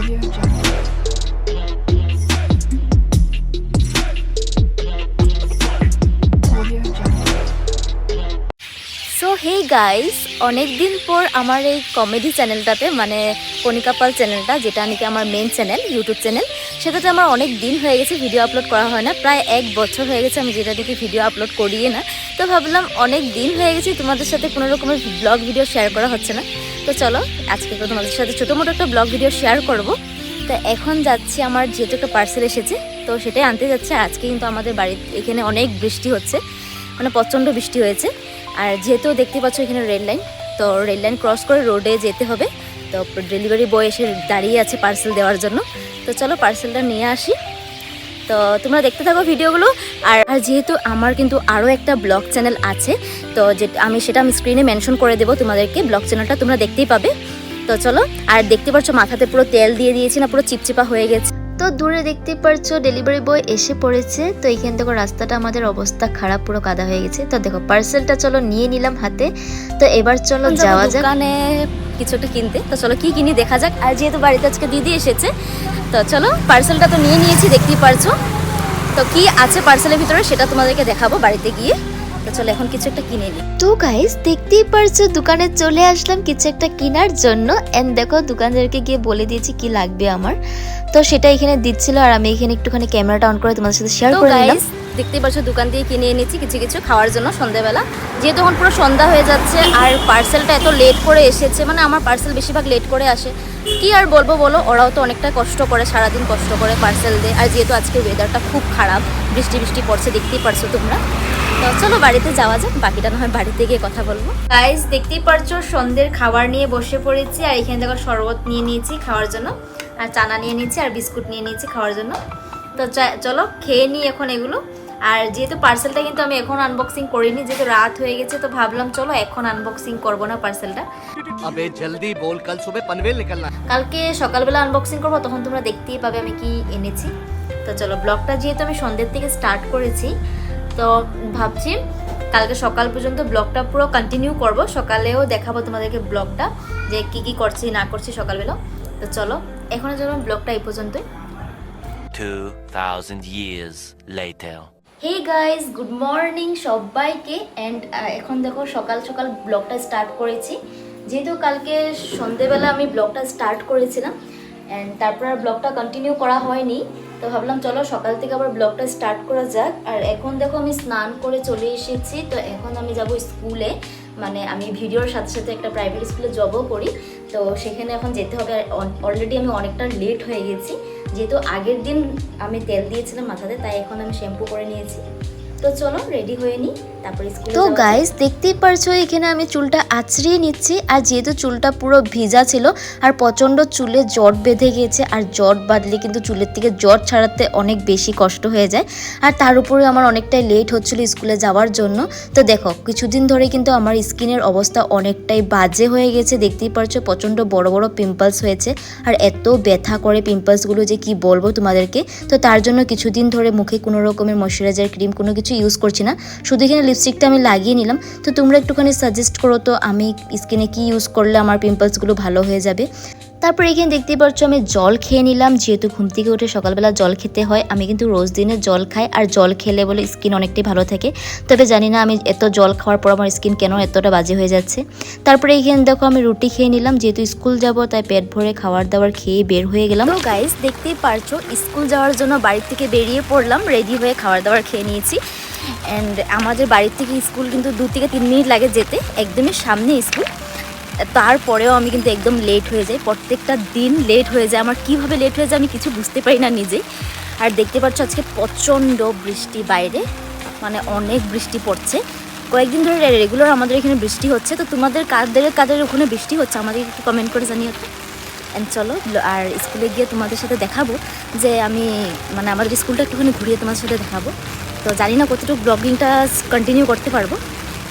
Audio. So hey guys অনেক দিন পর আমার এই কমেডি চ্যানেলটাতে মানে কণিকাপাল চ্যানেলটা যেটা নাকি আমার মেন চ্যানেল ইউটিউব চ্যানেল সেটাতে আমার অনেক দিন হয়ে গেছে ভিডিও আপলোড করা হয় না, প্রায় এক বছর হয়ে গেছে আমি যেটা নাকি ভিডিও আপলোড করিয়ে না। তো ভাবলাম অনেক দিন হয়ে গেছে তোমাদের সাথে কোনো রকমের ব্লগ ভিডিও শেয়ার করা হচ্ছে না। তো চলো, আজকে তো তোমাদের সাথে ছোটো মোটো একটা ব্লগ ভিডিও শেয়ার করব। তো এখন যাচ্ছি আমার যেহেতু একটা পার্সেল এসেছে, তো সেটাই আনতে যাচ্ছে। আজকে কিন্তু আমাদের বাড়ির এখানে অনেক বৃষ্টি হচ্ছে মানে প্রচণ্ড বৃষ্টি হয়েছে। আর যেহেতু দেখতে পাচ্ছ এখানে রেল লাইন, তো রেল লাইন ক্রস করে রোডে যেতে হবে। তো ডেলিভারি বয় এসে দাঁড়িয়ে আছে পার্সেল দেওয়ার জন্য। তো চলো পার্সেলটা নিয়ে আসি। তো তোমরা দেখতে থাকো ভিডিওগুলো। আর আর যেহেতু আমার কিন্তু আরও একটা ব্লগ চ্যানেল আছে, তো যে আমি সেটা আমি স্ক্রিনে মেনশন করে দেবো তোমাদেরকে। ব্লগ চ্যানেলটা তোমরা দেখতেই পাবে। তো চলো, আর দেখতে পাচ্ছ মাথাতে পুরো তেল দিয়ে দিয়েছি না, পুরো চিপচিপা হয়ে গেছে। তো দূরে দেখতে পারছ ডেলিভারি বয় এসে পড়েছে। তো এখান থেকে রাস্তাটা আমাদের অবস্থা খারাপ পুরো কাদা হয়ে গেছে। তো দেখো পার্সেলটা চলো নিয়ে নিলাম হাতে। তো এবার চলো যাওয়া যাক। দোকানে কিছু একটা কিনতে। তো চলো কি কিনি দেখা যাক। আর যেহেতু বাড়িতে আজকে দিদি এসেছে তো চলো পার্সেলটা তো নিয়ে নিয়েছি দেখতেই পারছ। তো কি আছে পার্সেলের ভিতরে সেটা তোমাদেরকে দেখাবো বাড়িতে গিয়ে। তো চলো এখন কিছু একটা কিনে নিই। তো গাইস দেখতেই পারছ দোকানে চলে আসলাম কিছু একটা কেনার জন্য। এন্ড দেখো দোকানদারকে গিয়ে বলে দিয়েছি কি লাগবে আমার। তো সেটা এখানে দিচ্ছিল আর আমি এখানে একটুখানি ক্যামেরাটা অন করে তোমাদের সাথে শেয়ার করে নিলাম। দেখতেই পাচ্ছ, দোকান দিয়ে কিনে এনেছি কিছু কিছু খাওয়ার জন্য সন্ধ্যাবেলা যেহেতু এখন পুরো সন্ধ্যা হয়ে যাচ্ছে আর পার্সেলটা এত লেট করে এসেছে মানে আমার পার্সেল বেশিরভাগ লেট করে আসে। কি আর বলব বলো, ওরাও তো অনেকটা কষ্ট করে, সারাদিন কষ্ট করে পার্সেল দেয়। আর যেহেতু আজকে ওয়েদারটা খুব খারাপ, বৃষ্টি বৃষ্টি পড়ছে, দেখতেই পারছ তোমরা। তো চলো বাড়িতে যাওয়া যাক, বাকিটা না হয় বাড়িতে গিয়ে কথা বলব। গাইস দেখতেই পারছ, সন্ধ্যের খাবার নিয়ে বসে পড়েছি, আর এখানে দেখো শরবত নিয়ে নিয়েছি খাওয়ার জন্য, আর চানা নিয়ে নিয়েছি, আর বিস্কুট নিয়ে নিয়েছি খাওয়ার জন্য। তো চলো খেয়ে নিই এখন এগুলো। আর যেহেতু পার্সেলটা কিন্তু আমি এখন আনবক্সিং করিনি যেহেতু রাত হয়ে গেছে তো ভাবলাম চলো এখন আনবক্সিং করব না পার্সেলটা আবে জলদি বল কাল সুবে পানভেল নিকলনা। কালকে সকালবেলা আনবক্সিং করব তখন তোমরা দেখতেই পাবে আমি কি এনেছি। তো চলো ব্লগটা যেহেতু আমি সন্ধ্যের থেকে স্টার্ট করেছি তো ভাবছি কালকে সকাল পর্যন্ত ব্লগটা পুরো কন্টিনিউ করব সকালেও দেখাবো তোমাদেরকে ব্লগটা যে কি কি করছি না করছি সকালবেলা তো চলো এখনও চলো ব্লগটা এই পর্যন্তই। 2000 years later. Hey guys good morning সবাইকে অ্যান্ড এখন দেখো সকাল সকাল ব্লগটা স্টার্ট করেছি। যেহেতু কালকে সন্ধেবেলা আমি ব্লগটা স্টার্ট করেছিলাম অ্যান্ড তারপর আর ব্লগটা কন্টিনিউ করা হয়নি, তো ভাবলাম চলো সকাল থেকে আবার ব্লগটা স্টার্ট করা যাক। আর এখন দেখো আমি স্নান করে চলে এসেছি, তো এখন আমি যাব স্কুলে মানে আমি ভিডিওর সাথে সাথে একটা প্রাইভেট স্কুলে জবও করি, তো সেখানে এখন যেতে হবে। অলরেডি আমি অনেকটা লেট হয়ে গেছি যেহেতু আগের দিন আমি তেল দিয়েছিলাম মাথাতে, তাই এখন আমি শ্যাম্পু করে নিয়েছি। তো চলো রেডি হয়ে নিই তো গাইস দেখতেই পারছ এখানে আমি চুলটা আছড়িয়ে নিচ্ছি আর যেহেতু চুলটা পুরো ভিজা ছিল আর প্রচণ্ড চুলে জট বেঁধে গিয়েছে আর জট বাঁধলে কিন্তু চুলের থেকে জট ছাড়াতে অনেক বেশি কষ্ট হয়ে যায় আর তার উপরে আমার অনেকটাই লেট হচ্ছিল স্কুলে যাওয়ার জন্য। তো দেখো কিছুদিন ধরে কিন্তু আমার স্কিনের অবস্থা অনেকটাই বাজে হয়ে গেছে দেখতেই পারছ প্রচণ্ড বড় বড় পিম্পলস হয়েছে আর এত ব্যথা করে পিম্পলসগুলো যে কি বলব তোমাদেরকে। তো তার জন্য কিছুদিন ধরে মুখে কোনো রকমের ময়শ্চারাইজার ক্রিম কোনো কিছু ইউজ করছি না শুধু এখানে লিপস্টিকটা আমি লাগিয়ে নিলাম। তো তোমরা একটুখানি সাজেস্ট করো তো, আমি স্কিনে কি ইউজ করলে আমার পিম্পলসগুলো ভালো হয়ে যাবে। তারপর এখানে দেখতেই পাচ্ছ, আমি জল খেয়ে নিলাম। যেহেতু ঘুম থেকে উঠে সকালবেলা জল খেতে হয়, আমি কিন্তু রোজ দিনে জল খাই। আর জল খেলে বলে স্কিন অনেকটাই ভালো থাকে। তবে জানি না আমি এত জল খাওয়ার পর আমার স্কিন কেন এতটা বাজে হয়ে যাচ্ছে। তারপরে এখানে দেখো, আমি রুটি খেয়ে নিলাম। যেহেতু স্কুল যাব, তাই পেট ভরে খাওয়ার দাওয়ার খেয়ে বের হয়ে গেলাম। তো গাইজ দেখতেই পারছ স্কুল যাওয়ার জন্য বাড়ি থেকে বেরিয়ে পড়লাম। রেডি হয়ে খাওয়ার দাওয়ার খেয়ে নিয়েছি। অ্যান্ড আমাদের বাড়ির থেকে স্কুল কিন্তু দু থেকে তিন মিনিট লাগে যেতে, একদমই সামনে স্কুল। তারপরেও আমি কিন্তু একদম লেট হয়ে যাই। প্রত্যেকটা দিন লেট হয়ে যায়। আমার কীভাবে লেট হয়ে যায় আমি কিছু বুঝতে পারি না নিজেই। আর দেখতে পাচ্ছ আজকে প্রচণ্ড বৃষ্টি বাইরে মানে অনেক বৃষ্টি পড়ছে। কয়েকদিন ধরে রেগুলার আমাদের এখানে বৃষ্টি হচ্ছে। তো তোমাদের কাদের কাদের ওখানে বৃষ্টি হচ্ছে? আমাদের একটু কমেন্ট করে জানিও তো। অ্যান্ড চলো, আর স্কুলে গিয়ে তোমাদের সাথে দেখাবো যে আমি মানে আমাদের স্কুলটা একটুখানি ঘুরিয়ে তোমাদের সাথে দেখাবো। তো জানি না কতটুকু ব্লগিংটা কন্টিনিউ করতে পারব।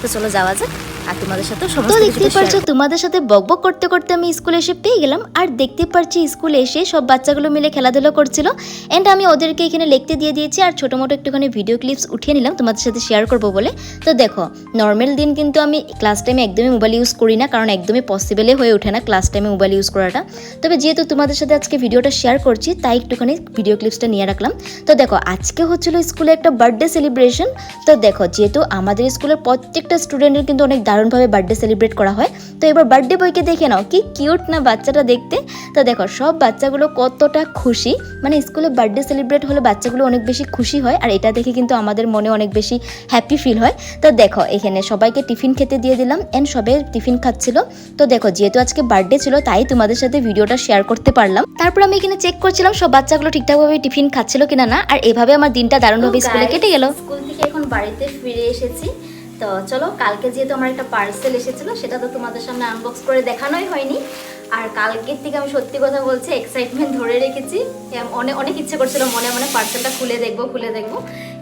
তো চলো যাওয়া যাক। আর তোমাদের সাথে তো দেখতে পারছ তোমাদের সাথে বকবক করতে করতে আমি স্কুলে এসে পেয়ে গেলাম। আর দেখতে পারছি স্কুলে এসে সব বাচ্চাগুলো মিলে খেলাধুলা করছিল। এন্ড আমি ওদেরকে এখানে লিখতে দিয়ে দিয়েছি আর ছোটো মোটো একটুখানি ভিডিও ক্লিপস উঠিয়ে নিলাম তোমাদের সাথে শেয়ার করব বলে। তো দেখো নর্মাল দিন কিন্তু আমি ক্লাস টাইমে একদমই মোবাইল ইউজ করি না কারণ একদমই পসিবলই হয়ে ওঠে না ক্লাস টাইমে মোবাইল ইউজ করাটা। তবে যেহেতু তোমাদের সাথে আজকে ভিডিওটা শেয়ার করছি তাই একটুখানি ভিডিও ক্লিপসটা নিয়ে রাখলাম। তো দেখো আজকে হচ্ছিল স্কুলে একটা বার্থডে সেলিব্রেশন তো দেখো যেহেতু আমাদের স্কুলের প্রত্যেকটা স্টুডেন্টের কিন্তু অনেক দারুণভাবে বার্থডে সেলিব্রেট করা হয়। তো এবার বার্থডে বয়কে দেখে নাও কি কিউট না বাচ্চাটা দেখতে। তো দেখো সব বাচ্চাগুলো কতটা খুশি। মানে স্কুলে বার্থডে সেলিব্রেট হলে বাচ্চাগুলো অনেক বেশি খুশি হয় আর এটা দেখে কিন্তু আমাদের মনে অনেক বেশি হ্যাপি ফিল হয়। তো দেখো এখানে সবাইকে টিফিন খেতে দিয়ে দিলাম এন্ড সবাই টিফিন খাচ্ছিল। তো দেখো যেহেতু আজকে বার্থডে ছিল তাই তোমাদের সাথে ভিডিওটা শেয়ার করতে পারলাম। তারপর আমি এখানে চেক করছিলাম সব বাচ্চাগুলো ঠিকঠাকভাবে টিফিন খাচ্ছিল কিনা না আর এভাবে আমার দিনটা দারুণভাবে স্কুলে কেটে গেল। স্কুল থেকে এখন বাড়িতে ফিরে এসেছি। তো চলো, কালকে যেহেতু আমার একটা পার্সেল এসেছিল, সেটা তো তোমাদের সামনে আনবক্স করে দেখানোই হয়নি। আর কালকের থেকে আমি সত্যি কথা বলছি এক্সাইটমেন্ট ধরে রেখেছি। অনেক অনেক ইচ্ছে করছিল মনে মনে পার্সেলটা খুলে দেখব খুলে দেখব।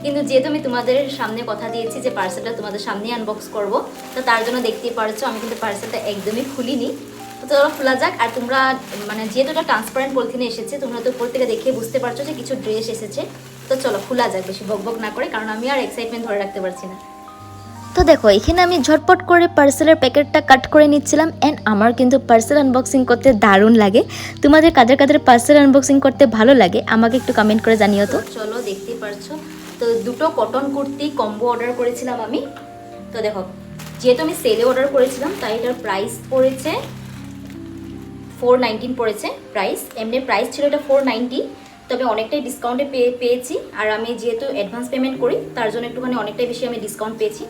কিন্তু যেহেতু আমি তোমাদের সামনে কথা দিয়েছি যে পার্সেলটা তোমাদের সামনেই আনবক্স করব, তো তার জন্য দেখতেই পারছ, আমি কিন্তু পার্সেলটা একদমই খুলিনি। তো চলো, খোলা যাক। আর তোমরা মানে যেহেতু এটা ট্রান্সপারেন্ট পলিথিনে এসেছে, তোমরা তো উপর থেকে দেখে বুঝতে পারছ যে কিছু ড্রেস এসেছে। তো চলো, খোলা যাক, বেশি বকবক না করে, কারণ আমি আর এক্সাইটমেন্ট ধরে রাখতে পারছি না। তো দেখো, এখানে আমি ঝটপট করে পার্সেলের প্যাকেটটা কাট করে নিচ্ছিলাম অ্যান্ড আমার কিন্তু পার্সেল আনবক্সিং করতে দারুণ লাগে। তোমাদের কাদের কাদের পার্সেল আনবক্সিং করতে ভালো লাগে, আমাকে একটু কমেন্ট করে জানিও তো। চলো দেখতেই পারছ? তো দুটো কটন কুর্তি কম্বো অর্ডার করেছিলাম আমি। তো দেখো, যেহেতু আমি সেলে অর্ডার করেছিলাম, তাই এটার প্রাইস পড়েছে ফোর নাইনটিন পড়েছে প্রাইস এমনি প্রাইস ছিল এটা ফোর নাইনটি তবে অনেকটাই ডিসকাউন্টে পেয়ে পেয়েছি। আর আমি যেহেতু অ্যাডভান্স পেমেন্ট করি, তার জন্য একটুখানি অনেকটাই বেশি আমি ডিসকাউন্ট পেয়েছি।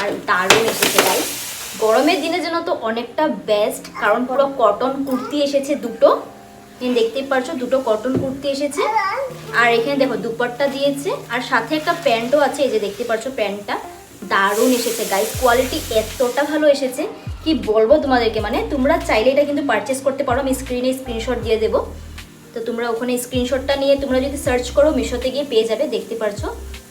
আর দারুণ এসেছে গাইস গরমের দিনের জন্য তো অনেকটা বেস্ট কারণ পুরো কটন কুর্তি এসেছে দুটো। এখানে দেখতেই পারছ, দুটো কটন কুর্তি এসেছে। আর এখানে দেখো, দুপাট্টা দিয়েছে। আর সাথে একটা প্যান্টও আছে, এই যে দেখতে পারছ প্যান্টটা। দারুণ এসেছে গাইস কোয়ালিটি এতটা ভালো এসেছে। কি বলব তোমাদেরকে মানে তোমরা চাইলে এটা কিন্তু পারচেস করতে পারো। আমি স্ক্রিনে স্ক্রিনশট দিয়ে দেবো। তো তোমরা ওখানে স্ক্রিনশটটা নিয়ে তোমরা যদি সার্চ করো, মিশোতে গিয়ে পেয়ে যাবে, দেখতে পারছ।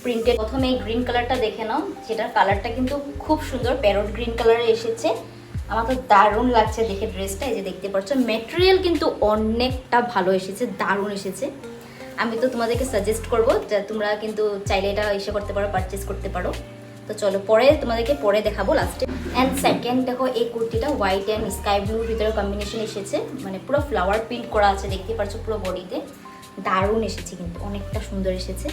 প্রিন্টেড প্রথমে এই গ্রিন কালারটা দেখে নাও, যেটার কালারটা কিন্তু খুব সুন্দর প্যারট গ্রিন কালারে এসেছে। আমার তো দারুণ লাগছে দেখে ড্রেসটা এই যে দেখতে পাচ্ছ ম্যাটেরিয়াল কিন্তু অনেকটা ভালো এসেছে, দারুণ এসেছে। আমি তো তোমাদেরকে সাজেস্ট করব যে তোমরা কিন্তু চাইলে এটা এসে করতে পারো পারচেস করতে পারো। তো চলো পরে তোমাদেরকে পরে দেখাবো লাস্টে অ্যান্ড সেকেন্ড দেখো, এই কুর্তিটা হোয়াইট অ্যান্ড স্কাই ব্লুর ভিতরে কম্বিনেশন এসেছে। মানে পুরো ফ্লাওয়ার প্রিন্ট করা আছে দেখতে পাচ্ছ পুরো বডিতে দারুণ এসেছে কিন্তু, অনেকটা সুন্দর এসেছে।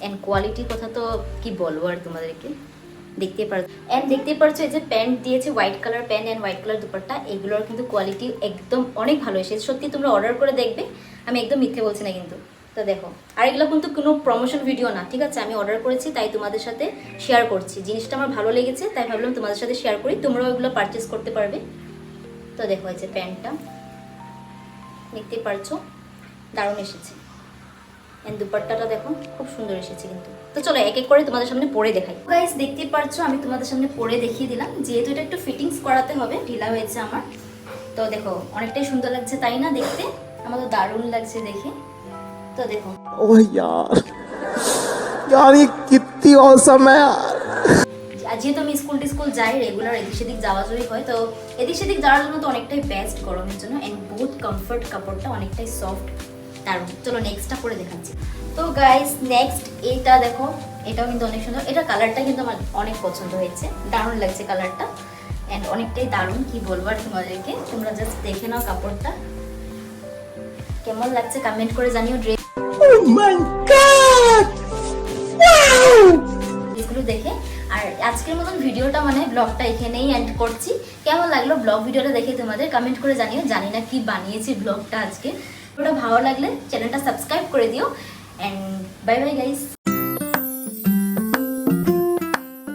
অ্যান্ড কোয়ালিটির কথা তো কি বলব আর তোমাদেরকে? দেখতে পারছ অ্যান্ড দেখতে পারছ এই যে প্যান্ট দিয়েছে white colour pant and white colour dupatta, এগুলোর কিন্তু কোয়ালিটি একদম অনেক ভালো এসেছে। সত্যি তোমরা অর্ডার করে দেখবে, আমি একদম মিথ্যে বলছি না কিন্তু। তো দেখো আর এগুলো কিন্তু কোনো প্রমোশন ভিডিও না, ঠিক আছে? আমি অর্ডার করেছি, তাই তোমাদের সাথে শেয়ার করছি। জিনিসটা আমার ভালো লেগেছে, তাই ভাবলাম তোমাদের সাথে শেয়ার করি, তোমরাও এগুলো পারচেস করতে পারবে। তো দেখো, এই যে প্যান্টটা, দেখতে পারছ? দারুণ এসেছে। দুপাট্টাটা দেখো, খুব সুন্দর এসেছে কিন্তু। তো চলো, এক এক করে তোমাদের সামনে পরে দেখাই। গাইস দেখতে পারছ, আমি তোমাদের সামনে পরে দেখিয়ে দিলাম। যেহেতু এটা একটু ফিটিংস করাতে হবে, ঢিলা হয়েছে আমার। তো দেখো, অনেকটাই সুন্দর লাগছে, তাই না দেখতে? আমার তো দারুণ লাগছে দেখে। তো দেখো ओह यार यार ये कितनी औसम है यार আর যেহেতু আমি স্কুল টিস্কুল যাই রেগুলার এদিক সেদিক যাওয়া যাওয়ি হয় তো এদিক সেদিক যাওয়ার জন্য তো অনেকটাই বেস্ট গরমের জন্য অ্যান্ড বহুত কমফর্ট কাপড়টা অনেকটাই সফট দারুণ চলো নেক্সটটা পরে দেখাচ্ছি তো গাইস নেক্সট এইটা দেখো এটাও কিন্তু অনেক সুন্দর এটা কালারটা কিন্তু আমার অনেক পছন্দ হয়েছে দারুণ লাগছে কালারটা অ্যান্ড অনেকটাই দারুণ কি বলবো আর তোমাদেরকে তোমরা জাস্ট দেখে নাও কাপড়টা কেমন লাগছে কমেন্ট করে জানিও ড্রেস Oh গড ওয়াও এগুলো দেখে। আর আজকের মতন ভিডিওটা মানে ব্লগটা এখানেই এন্ড করছি। কেমন লাগল ব্লগ ভিডিওটা দেখে তোমাদের কমেন্ট করে জানিও। জানি না কি বানিয়েছি ব্লগটা আজকে। ওটা ভালো লাগলে চ্যানেলটা সাবস্ক্রাইব করে দিও। And bye bye guys